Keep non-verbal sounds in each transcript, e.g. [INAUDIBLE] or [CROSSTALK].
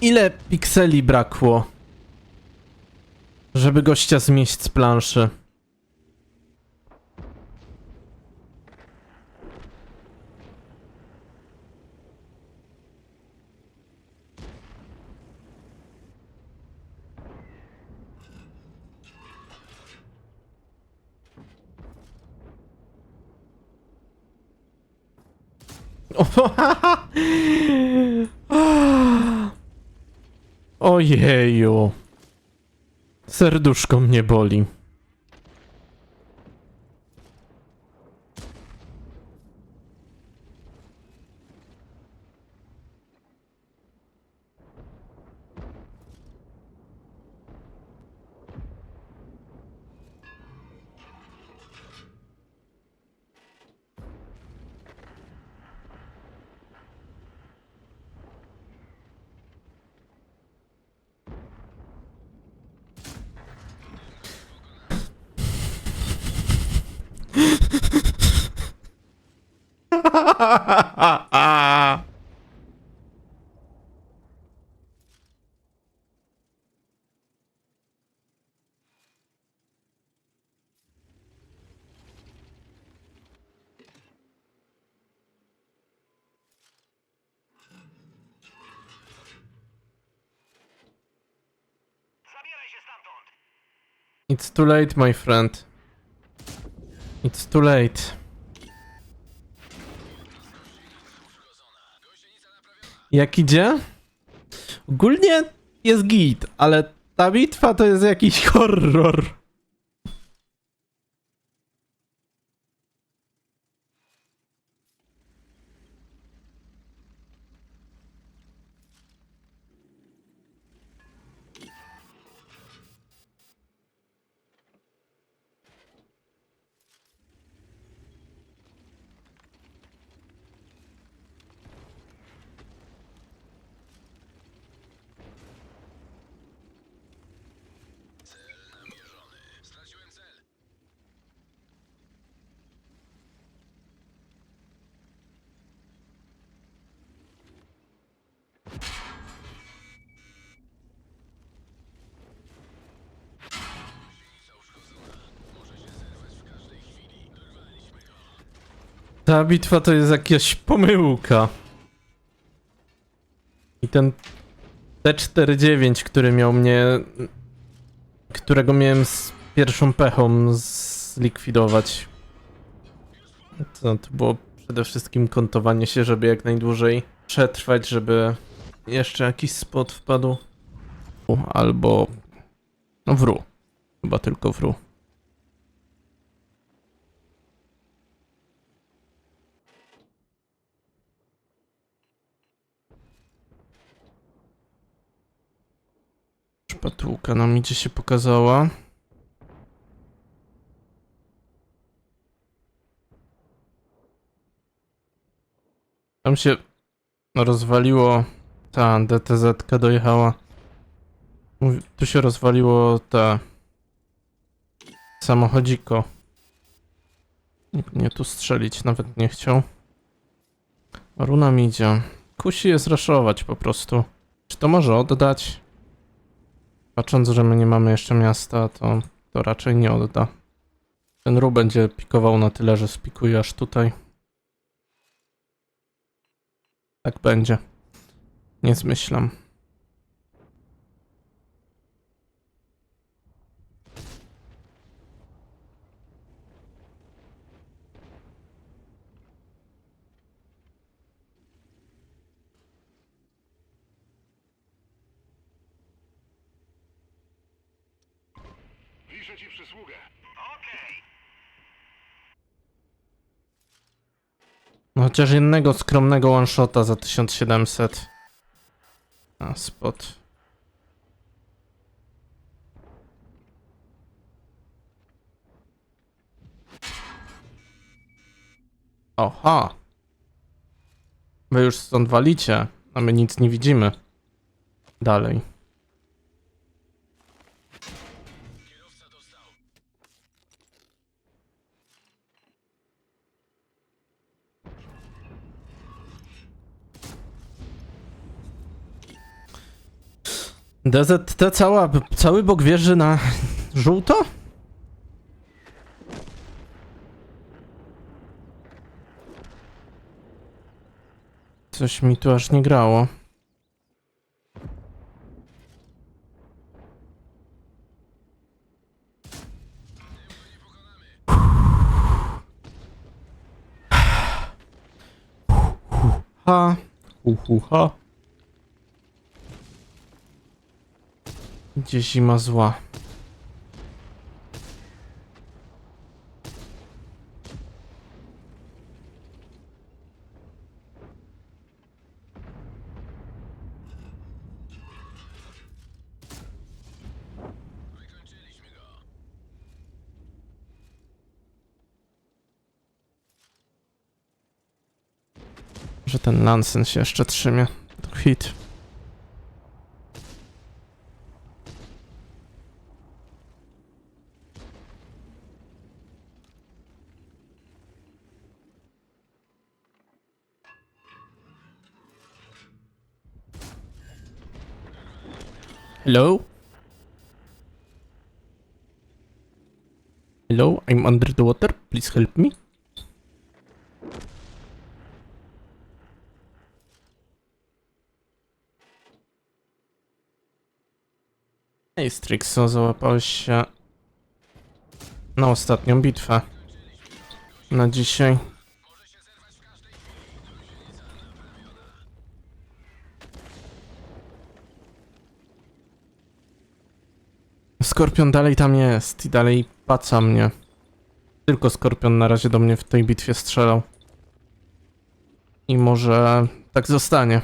Ile pikseli brakło, żeby gościa zmieść z planszy? [LAUGHS] Ojeju. Serduszko mnie boli. It's too late, my friend. It's too late. Jak idzie? Ogólnie jest git, ale ta bitwa to jest jakiś [LAUGHS] horror. Ta bitwa to jest jakaś pomyłka. I ten T49, który miał mnie. którego miałem z pierwszą pechą zlikwidować. To, to było przede wszystkim kontowanie się, żeby jak najdłużej przetrwać, żeby jeszcze jakiś spot wpadł. Albo. No wru. Chyba tylko wru. Szpatułka nam idzie się pokazała. Tam się rozwaliło. Ta DTZ dojechała. Tu się rozwaliło ta samochodziko. Nikt mnie tu strzelić nawet nie chciał. Runa mi idzie. Kusi jest raszować po prostu. Czy to może oddać? Patrząc, że my nie mamy jeszcze miasta, to, to raczej nie odda. Ten ru będzie pikował na tyle, że spikuje aż tutaj. Tak będzie. Nie zmyślam. Piszę ci przysługę. No chociaż jednego skromnego one-shota za 1700. A, spot. Oha! Wy już stąd walicie, a my nic nie widzimy. Dalej. DZT cała, cały bok wieży na żółto? Coś mi tu aż nie grało. Ha, hu, hu, ha. Gdzie zima zła. Że ten Nansen się jeszcze trzymie. To hit. Hello? Hello, I'm under the water. Please help me. Ej, Strixo, załapałeś się na ostatnią bitwę. Na dzisiaj. Skorpion dalej tam jest i dalej paca mnie. Tylko Skorpion na razie do mnie w tej bitwie strzelał. I może tak zostanie.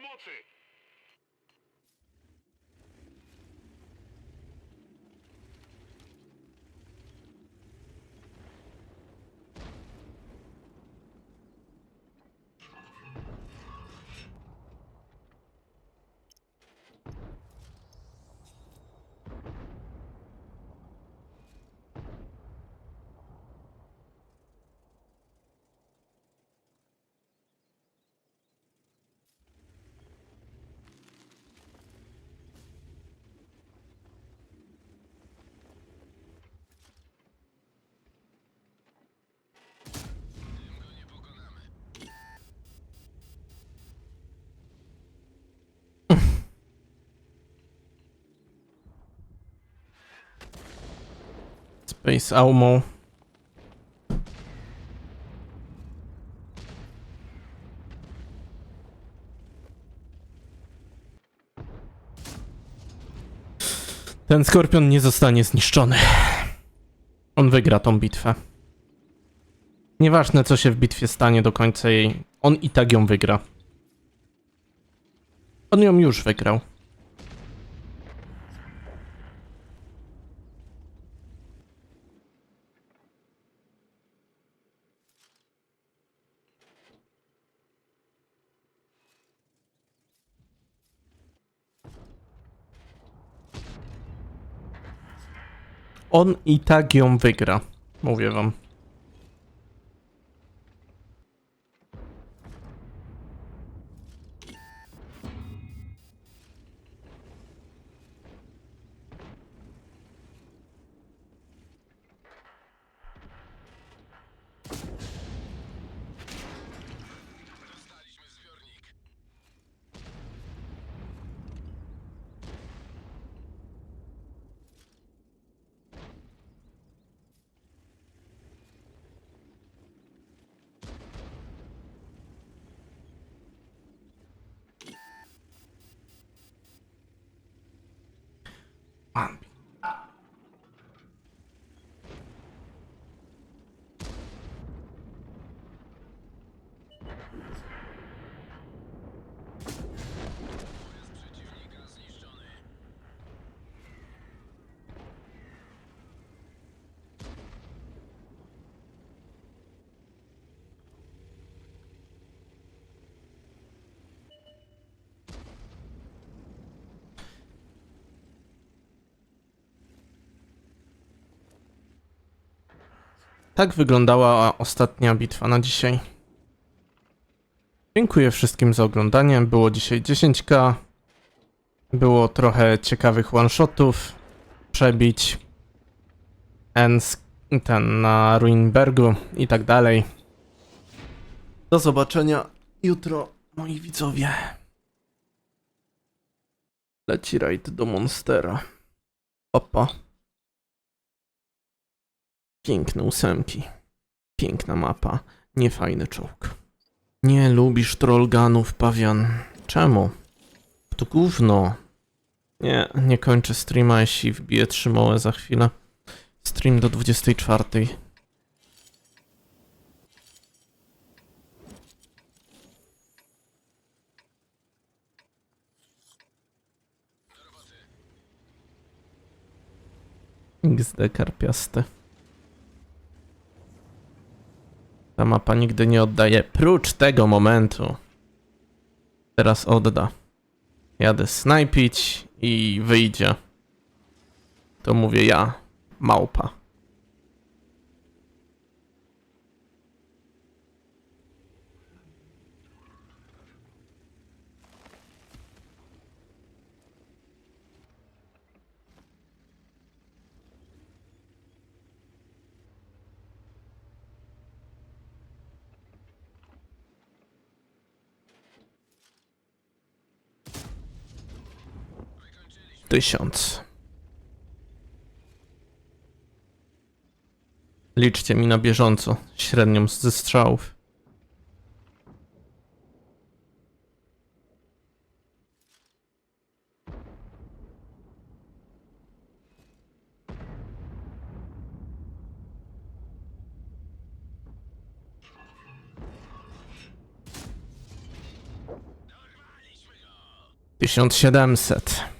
持つ Aumo. Ten skorpion nie zostanie zniszczony. On wygra tą bitwę. Nieważne co się w bitwie stanie do końca jej, on i tak ją wygra. On ją już wygrał. On i tak ją wygra. Mówię wam. Bambi. Tak wyglądała ostatnia bitwa na dzisiaj. Dziękuję wszystkim za oglądanie. Było dzisiaj 10k. Było trochę ciekawych one-shotów. Przebić. Ten na Ruinbergu i tak dalej. Do zobaczenia jutro, moi widzowie. Leci rajd do Monstera. Opa. Piękne ósemki. Piękna mapa. Niefajny czołg. Nie lubisz trollganów, pawian. Czemu? To gówno. Nie, nie kończę streama, jeśli wbiję trzy małe za chwilę. Stream do 24. XD karpiaste. Ta mapa nigdy nie oddaje, prócz tego momentu. Teraz odda. Jadę snajpić i wyjdzie. To mówię ja, małpa. Tysiąc. Liczcie mi na bieżąco średnią ze strzałów. Tysiąc siedemset.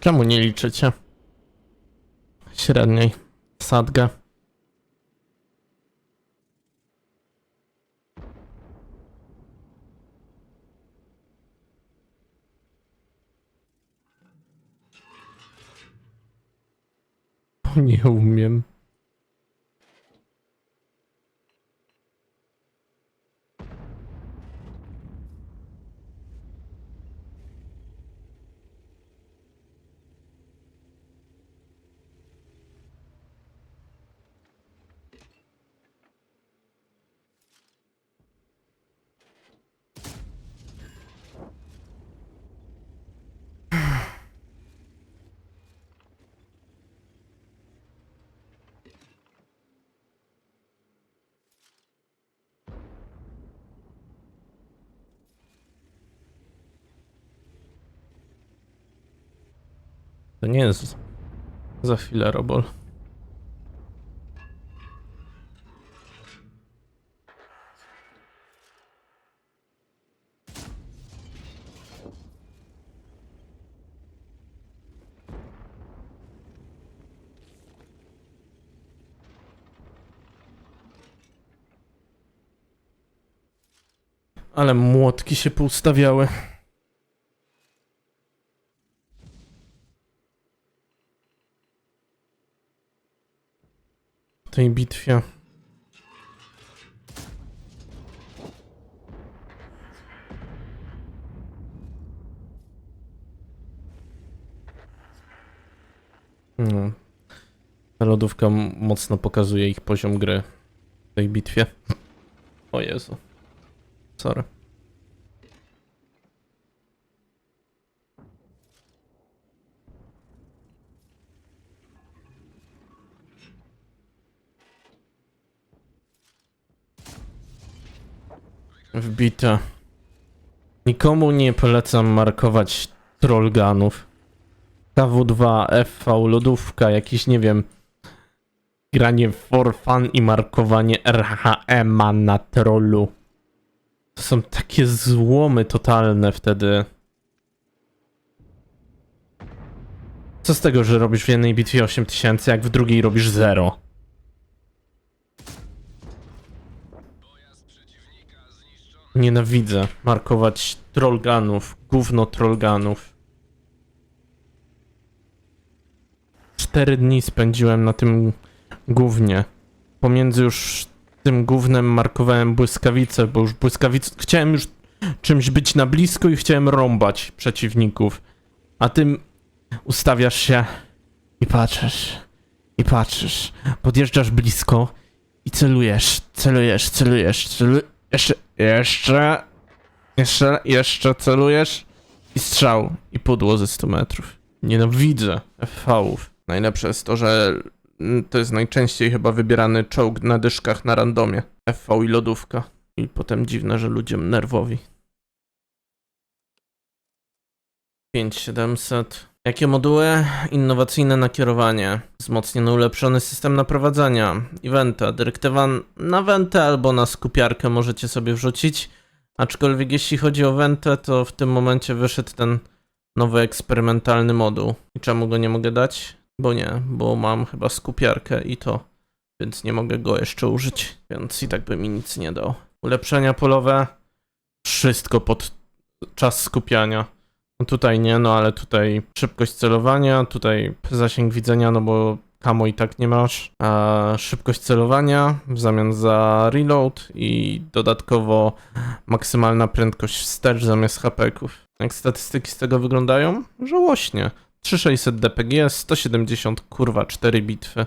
Czemu nie liczycie? Średniej. Sadgę. Nie umiem. To nie jest za chwilę robol. Ale młotki się poustawiały. Tej bitwie. No. Lodówka mocno pokazuje ich poziom gry w tej bitwie. O Jezu. Sorry. Wbita. Nikomu nie polecam markować trollganów. KW2, FV, lodówka, jakiś nie wiem. Granie for fun i markowanie RHM-a na trollu. To są takie złomy totalne wtedy. Co z tego, że robisz w jednej bitwie 8000, jak w drugiej robisz 0? Nienawidzę markować trollganów, gówno trollganów. Cztery dni spędziłem na tym gównie. Pomiędzy już tym gównem markowałem błyskawice, bo już błyskawic... Chciałem już czymś być na blisko i chciałem rąbać przeciwników. A tym ustawiasz się i patrzysz, i patrzysz. Podjeżdżasz blisko i celujesz, celujesz, celujesz, celujesz. Jeszcze, jeszcze, jeszcze, jeszcze celujesz i strzał i pudło ze 100 metrów. Nienawidzę FV-ów. Najlepsze jest to, że to jest najczęściej chyba wybierany czołg na dyszkach na randomie. FV i lodówka. I potem dziwne, że ludzie nerwowi. 5700. Jakie moduły? Innowacyjne nakierowanie. Wzmocniony ulepszony system naprowadzania. Eventa. Dyrektywa na wentę albo na skupiarkę możecie sobie wrzucić. Aczkolwiek jeśli chodzi o wentę, to w tym momencie wyszedł ten nowy eksperymentalny moduł. I czemu go nie mogę dać? Bo nie, bo mam chyba skupiarkę i to, więc nie mogę go jeszcze użyć, więc i tak by mi nic nie dał. Ulepszenia polowe, wszystko pod czas skupiania. No tutaj nie, no ale tutaj szybkość celowania, tutaj zasięg widzenia, no bo kamo i tak nie masz. A szybkość celowania w zamian za reload i dodatkowo maksymalna prędkość wstecz zamiast HP-ków. Jak statystyki z tego wyglądają? Żałośnie. 3600 DPG, 170 kurwa 4 bitwy.